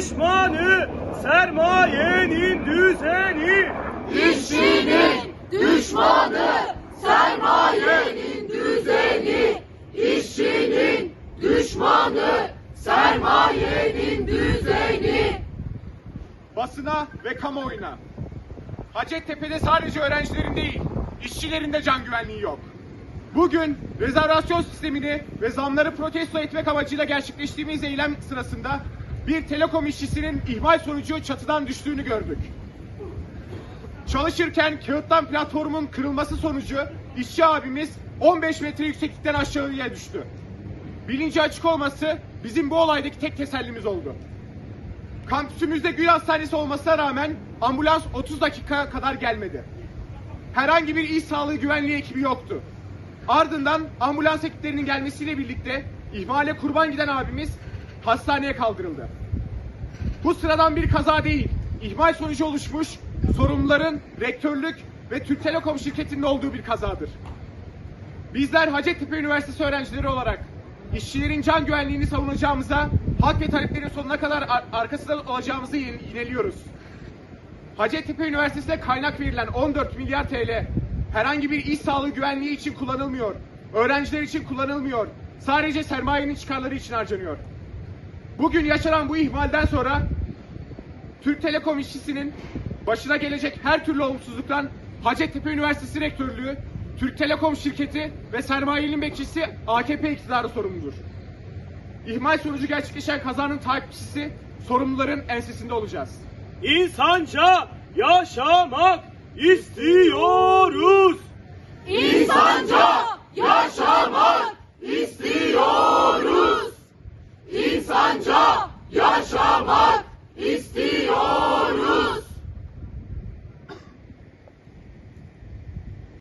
düşmanı, sermayenin düzeni. İşçinin düşmanı, sermayenin düzeni. İşçinin düşmanı, sermayenin düzeni. basına ve kamuoyuna. Hacettepe'de sadece öğrencilerin değil, işçilerin de can güvenliği yok. Bugün rezervasyon sistemini ve zamları protesto etmek amacıyla gerçekleştiğimiz eylem sırasında bir telekom işçisinin ihmal sonucu çatıdan düştüğünü gördük. Çalışırken kağıttan platformun kırılması sonucu işçi abimiz 15 metre yükseklikten aşağıya düştü. Bilinci açık olması bizim bu olaydaki tek tesellimiz oldu. Kampüsümüzde Gül Hastanesi olmasına rağmen ambulans 30 dakika kadar gelmedi. Herhangi bir iş sağlığı güvenliği ekibi yoktu. Ardından ambulans ekiplerinin gelmesiyle birlikte ihmale kurban giden abimiz hastaneye kaldırıldı. Bu sıradan bir kaza değil, ihmal sonucu oluşmuş sorumluların rektörlük ve Türk Telekom şirketinin olduğu bir kazadır. Bizler Hacettepe Üniversitesi öğrencileri olarak işçilerin can güvenliğini savunacağımıza, hak ve taleplerin sonuna kadar ar- arkasında olacağımızı yine- yineliyoruz. Hacettepe Üniversitesi'ne kaynak verilen 14 milyar TL herhangi bir iş sağlığı güvenliği için kullanılmıyor. Öğrenciler için kullanılmıyor. Sadece sermayenin çıkarları için harcanıyor. Bugün yaşanan bu ihmalden sonra Türk Telekom işçisinin başına gelecek her türlü olumsuzluktan Hacettepe Üniversitesi Rektörlüğü, Türk Telekom şirketi ve sermayenin bekçisi AKP iktidarı sorumludur. İhmal sonucu gerçekleşen kazanın takipçisi sorumluların ensesinde olacağız. İnsanca yaşamak istiyoruz. Yaşamak